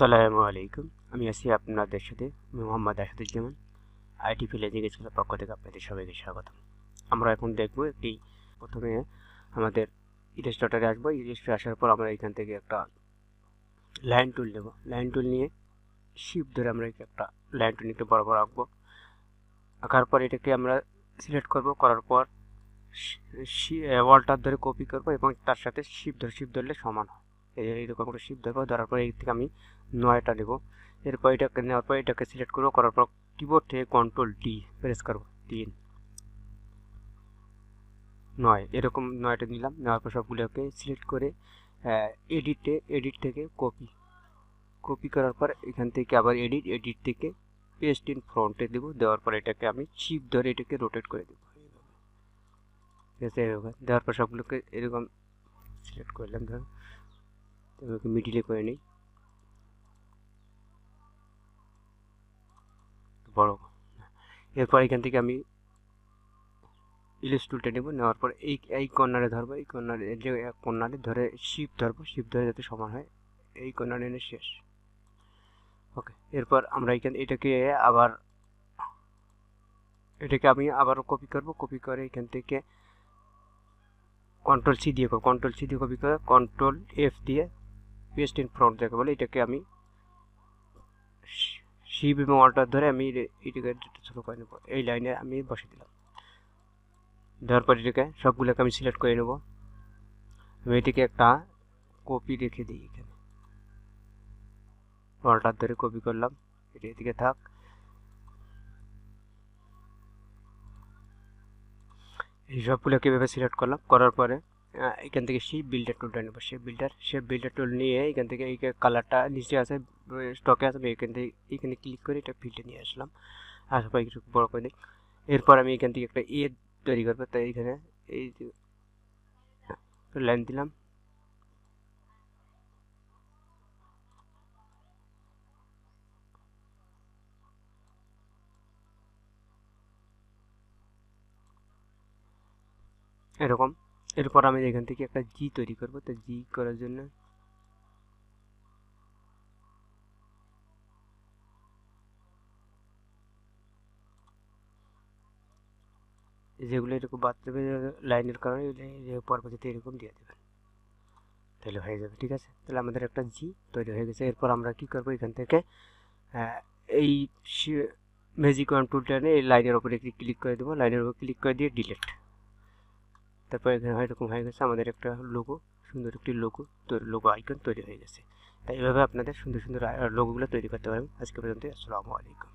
আসসালামু আলাইকুম। আমি আছি আপনাদের সাথে মোহাম্মদ আসাদুজ্জামান, আইটি ফিল এডুকেশনের পক্ষ থেকে আপনাদের সবাইকে স্বাগতম। আমরা এখন দেখব একটি প্রথমে আমাদের ইলেস্ট্রেটারে আসব। ইলেস্ট্রেটর আসার পর আমরা এখান থেকে একটা লাইন টুল নেব। লাইন টুল নিয়ে শিপ ধরে আমরা একটা লাইন টুল একটু বড় আঁকবো। আঁকার পর এটাকে আমরা সিলেক্ট করব। করার পর ওয়ালটার ধরে কপি করব এবং তার সাথে শিপ ধরে শিপ ধরলে সমান হয়। এইরকম করে শিপ ধরবো ধরার পর এই থেকে আমি নয়টা নেব। এরপর এটাকে নেওয়ার পর এটাকে সিলেক্ট করব, করার পর কিবোর্ড থেকে কন্ট্রোল ডি প্রেস করব, তিন। নয়, এরকম নয়টা নিলাম, নেওয়ার পর সবগুলোকে সিলেক্ট করে এডিটে এডিট থেকে কপি কপি করার পর এখান থেকে আবার এডিট এডিট থেকে পেস্ট ইন ফ্রন্টে দেবো, দেওয়ার পর এটাকে আমি শিপ ধরে এটাকে রোটেট করে দেবো। ঠিক আছে দেওয়ার পর সবগুলোকে এরকম সিলেক্ট করলাম এগুলোকে মিডিলে করে নিই। বড়। এরপর এখান থেকে আমি ইলিশ টুলটা নেব, নেওয়ার পর এই এই কর্নারে ধরবো, এই কর্নারে যে কর্নারে ধরে শিপ ধরবো শিপ ধরে যাতে সমান হয়, এই কর্নারে এনে শেষ। ওকে এরপর আমরা এখানে, এটাকে আবার, এটাকে আমি আবারও কপি করব কপি করে এখান থেকে কন্ট্রোল সি দিয়ে কন্ট্রোল সি দিয়ে কপি করে কন্ট্রোল এফ দিয়ে পেস্ট ইন ফ্রন্ট, যাকে বলে, এটাকে আমি শিপ এবং অল্টার ধরে আমি এটাকে ছোটো করে নেব। এই লাইনে আমি বসে দিলাম। দেওয়ার পর এটাকে সবগুলোকে আমি সিলেক্ট করে নেব। আমি এটিকে একটা কপি রেখে দিই এখানে। অল্টার ধরে কপি করলাম। এটা এদিকে থাক। এই সবগুলোকে এভাবে সিলেক্ট করলাম। করার পরে এখান থেকে সেই বিল্ডার টুলটা নেব। সেই বিল্ডার সে বিল্ডার টুল নিয়ে এখান থেকে এই কালারটা নিচে আছে স্টকে আছে এখান থেকে, এখানে ক্লিক করে এটা ফিল্ডে নিয়ে আসলাম। আসার পর কিছু বড় করে দিই এরপর আমি এখান থেকে একটা এ তৈরি করব। তাই এখানে এই লাইন দিলাম। এরকম। এরপর আমি এখান থেকে একটা জি তৈরি করব। তো জি করার জন্য যেগুলো এরকম বাচ্চা লাইনের কারণে পরবর্তীতে এরকম দিয়ে দেবেন। তাহলে হয়ে যাবে, ঠিক আছে? তাহলে আমাদের একটা জি তৈরি হয়ে গেছে। এরপর আমরা কি করব এখান থেকে? এই ম্যাজিক ওয়ান টুলটা নিয়ে এই লাইনের উপরে ক্লিক করে দেবো। লাইনের উপর ক্লিক করে দিয়ে ডিলেট তারপর এখানে এরকম হয়ে গেছে, আমাদের একটা লোগো সুন্দর একটি লোগো লোগো আইকন তৈরি হয়ে গেছে। তাই এভাবে আপনাদের সুন্দর সুন্দর লোগোগুলো তৈরি করতে পারবেন আজকে পর্যন্ত আসসালামু আলাইকুম।